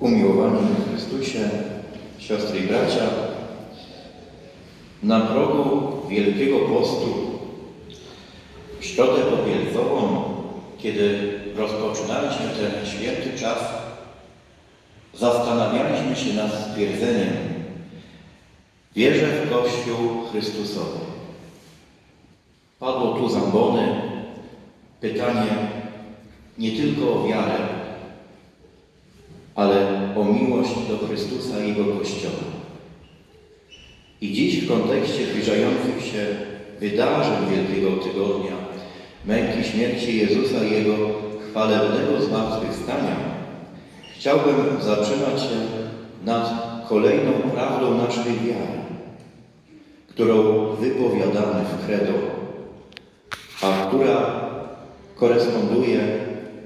Umiłowani w Chrystusie, siostry i bracia, na progu Wielkiego Postu, w środę popielcową, kiedy rozpoczynaliśmy ten święty czas, zastanawialiśmy się nad stwierdzeniem Wierzę w Kościół Chrystusowy. Padło tu zambony pytanie nie tylko o wiarę, ale o miłość do Chrystusa i Jego Kościoła. I dziś w kontekście zbliżających się wydarzeń Wielkiego Tygodnia, męki śmierci Jezusa i Jego chwalebnego zmartwychwstania, chciałbym zatrzymać się nad kolejną prawdą naszej wiary, którą wypowiadamy w credo, a która koresponduje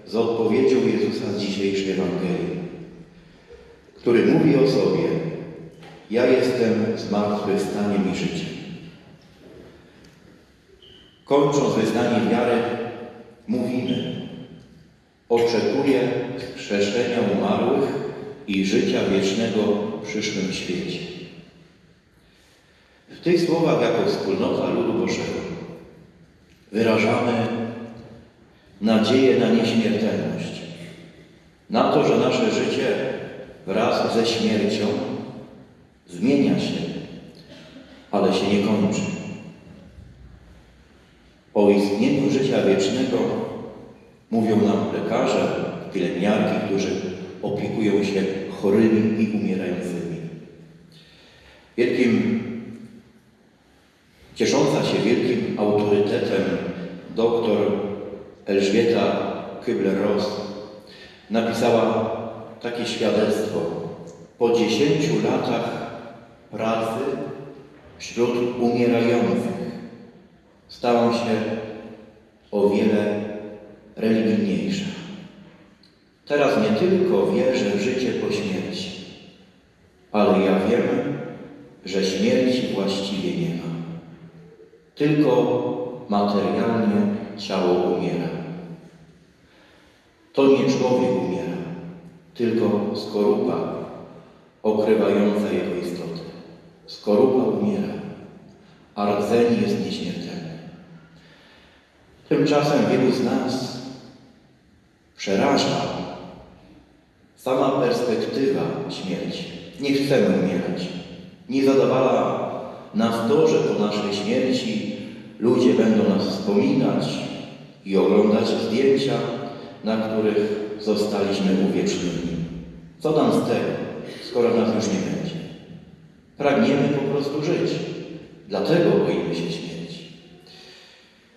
z odpowiedzią Jezusa z dzisiejszej Ewangelii, który mówi o sobie, ja jestem zmartwychwstaniem i życiem. Kończąc wyznanie wiary, mówimy, oczekuję wskrzeszenia umarłych i życia wiecznego w przyszłym świecie. W tych słowach jako wspólnota ludu Bożego wyrażamy nadzieję na nieśmiertelność, na to, że nasze życie wraz ze śmiercią zmienia się, ale się nie kończy. O istnieniu życia wiecznego mówią nam lekarze, pielęgniarki, którzy opiekują się chorymi i umierającymi. Wielkim, ciesząca się wielkim autorytetem doktor Elżbieta Kübler-Ross napisała takie świadectwo. Po dziesięciu latach pracy wśród umierających stałam się o wiele religijniejsza. Teraz nie tylko wierzę w życie po śmierci, ale ja wiem, że śmierci właściwie nie ma. Tylko materialnie ciało umiera. To nie człowiek umiera, tylko skorupa okrywająca jego istotę. Skorupa umiera, a rdzeń jest nieśmiertelny. Tymczasem wielu z nas przeraża sama perspektywa śmierci. Nie chcemy umierać. Nie zadawala nas to, że po naszej śmierci ludzie będą nas wspominać i oglądać zdjęcia, na których zostaliśmy uwiecznieni. Co nam z tego, skoro nas już nie będzie? Pragniemy po prostu żyć. Dlatego boimy się śmierci.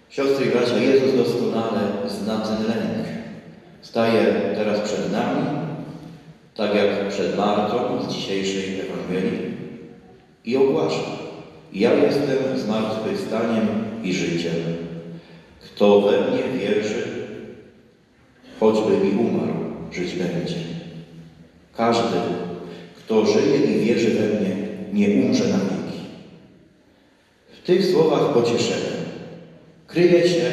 Siostry i bracia, Jezus doskonale zna ten lęk. Staje teraz przed nami, tak jak przed Martą z dzisiejszej Ewangelii i ogłasza. Ja jestem zmartwychwstaniem i życiem. Kto we mnie wierzy, choćby mi umarł, żyć będzie. Każdy, kto żyje i wierzy we mnie, nie umrze na wieki. W tych słowach pocieszenia kryje się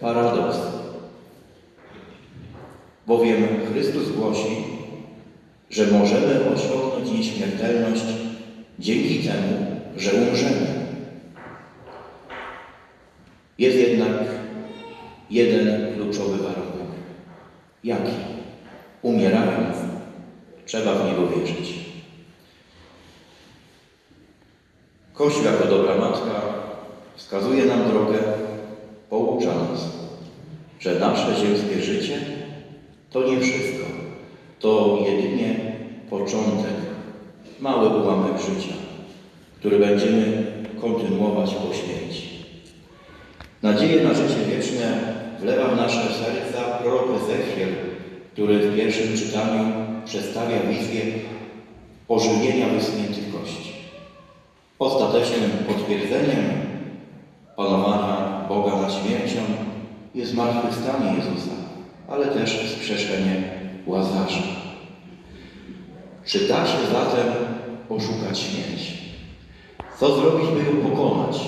paradoks. Bowiem Chrystus głosi, że możemy osiągnąć nieśmiertelność dzięki temu, że umrzemy. Jest jednak jeden kluczowy warunek. Jaki? Umierając, trzeba w Niego wierzyć. Kościół jako dobra matka wskazuje nam drogę, poucza nas, że nasze ziemskie życie to nie wszystko. To jedynie początek, mały ułamek życia, który będziemy kontynuować po śmierci. Nadzieję na życie wieczne wlewa w nasze serca prorok Ezechiel, który w pierwszym czytaniu przedstawia wizję ożywienia wyschniętych kości. Ostatecznym potwierdzeniem panowania Boga nad śmiercią jest zmartwychwstanie Jezusa, ale też wskrzeszenie Łazarza. Czy da się zatem oszukać śmierć? Co zrobić, by ją pokonać?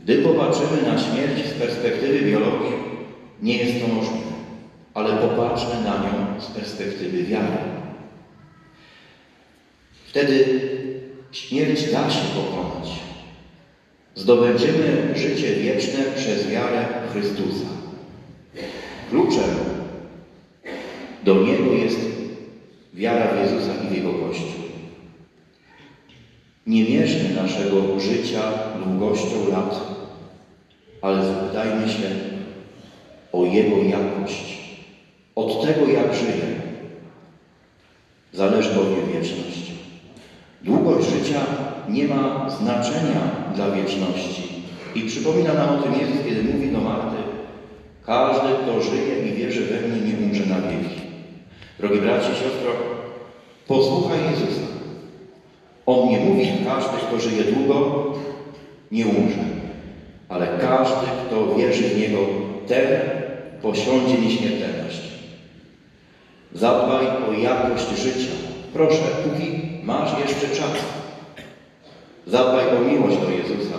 Gdy popatrzymy na śmierć z perspektywy biologii, nie jest to możliwe. Ale popatrzmy na nią z perspektywy wiary. Wtedy śmierć da się pokonać. Zdobędziemy życie wieczne przez wiarę Chrystusa. Kluczem do Niego jest wiara w Jezusa i w Jego Kościół. Nie mierzmy naszego życia długością lat, ale zapytajmy się o Jego jakość. Od tego, jak żyje, zależy bowiem wieczność. Długość życia nie ma znaczenia dla wieczności. I przypomina nam o tym Jezus, kiedy mówi do Marty, każdy, kto żyje i wierzy we mnie, nie umrze na wieki. Drogi bracie, siostro, posłuchaj Jezusa. On nie mówi, każdy, kto żyje długo, nie umrze. Ale każdy, kto wierzy w Niego, ten posiądzie nieśmiertelność. Zadbaj o jakość życia. Proszę, póki masz jeszcze czas. Zadbaj o miłość do Jezusa.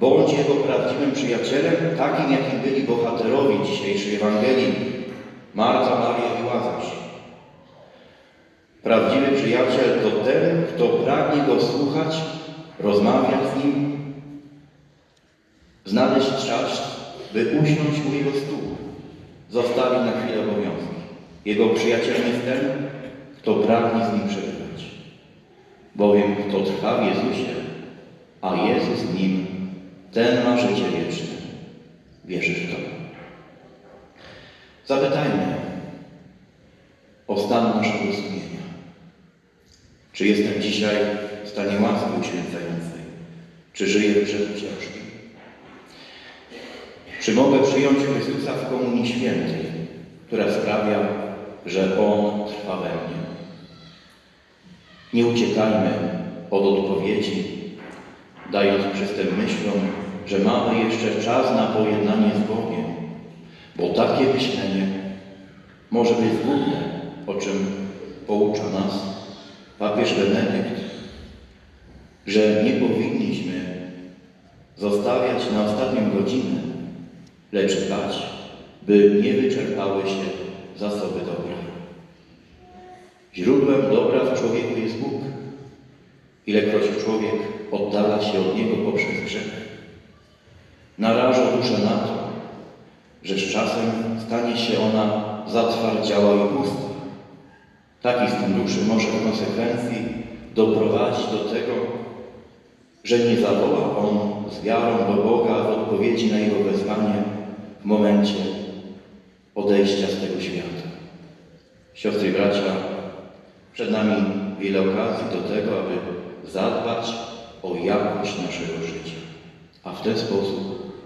Bądź Jego prawdziwym przyjacielem, takim jakim byli bohaterowie dzisiejszej Ewangelii. Marta, Maria i Łazarz. Prawdziwy przyjaciel to ten, kto pragnie Go słuchać, rozmawiać z Nim, znaleźć czas, by usiąść u Jego stóp, zostawić na chwilę obowiązki. Jego przyjacielem jest ten, kto pragnie z Nim przebywać. Bowiem kto trwa w Jezusie, a Jezus w Nim, ten ma życie wieczne. Wierzysz w to? Zapytajmy o stan naszego sumienia. Czy jestem dzisiaj w stanie łaski uświęcającej? Czy żyję przed ciężkim? Czy mogę przyjąć Chrystusa w Komunii Świętej, która sprawia, że On trwa we mnie? Nie uciekajmy od odpowiedzi, dając przystęp myślom, że mamy jeszcze czas na pojednanie z Bogiem, bo takie myślenie może być zgubne, o czym poucza nas papież Benedykt, że nie powinniśmy zostawiać na ostatnią godzinę, lecz dbać, by nie wyczerpały się zasoby dobra. Źródłem dobra w człowieku jest Bóg. Ilekroć człowiek oddala się od Niego poprzez grzech, naraża duszę na to, że z czasem stanie się ona zatwardziała i pusta. Taki stan duszy może w konsekwencji doprowadzić do tego, że nie zawoła on z wiarą do Boga w odpowiedzi na Jego wezwanie w momencie odejścia z tego świata. Siostry i bracia, przed nami wiele okazji do tego, aby zadbać o jakość naszego życia, a w ten sposób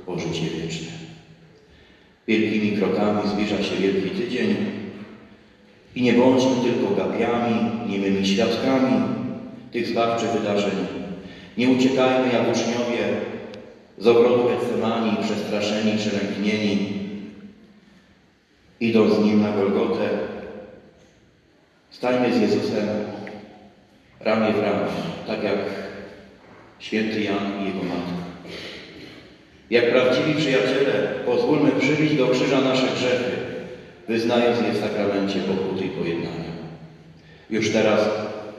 o życie wieczne. Wielkimi krokami zbliża się Wielki Tydzień i nie bądźmy tylko gapiami, niemymi świadkami tych zbawczych wydarzeń. Nie uciekajmy jak uczniowie z ogrodu Getsemani, przestraszeni, przelęknieni, idąc z Nim na Golgotę. Stańmy z Jezusem ramię w ramię, tak jak święty Jan i jego matka. Jak prawdziwi przyjaciele, pozwólmy przybić do krzyża nasze grzechy, wyznając je w sakramencie pokuty i pojednania. Już teraz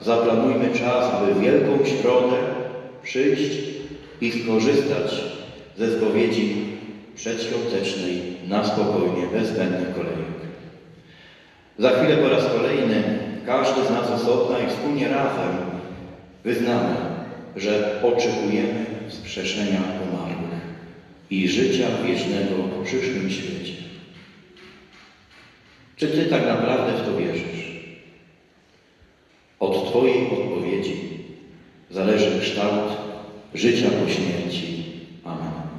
zaplanujmy czas, aby w Wielką Środę przyjść i skorzystać ze spowiedzi przedświątecznej na spokojnie, bez zbędnych kolejek. Za chwilę każdy z nas osobna i wspólnie razem wyznamy, że oczekujemy wskrzeszenia umarłych i życia wiecznego w przyszłym świecie. Czy Ty tak naprawdę w to wierzysz? Od Twojej odpowiedzi zależy kształt życia po śmierci. Amen.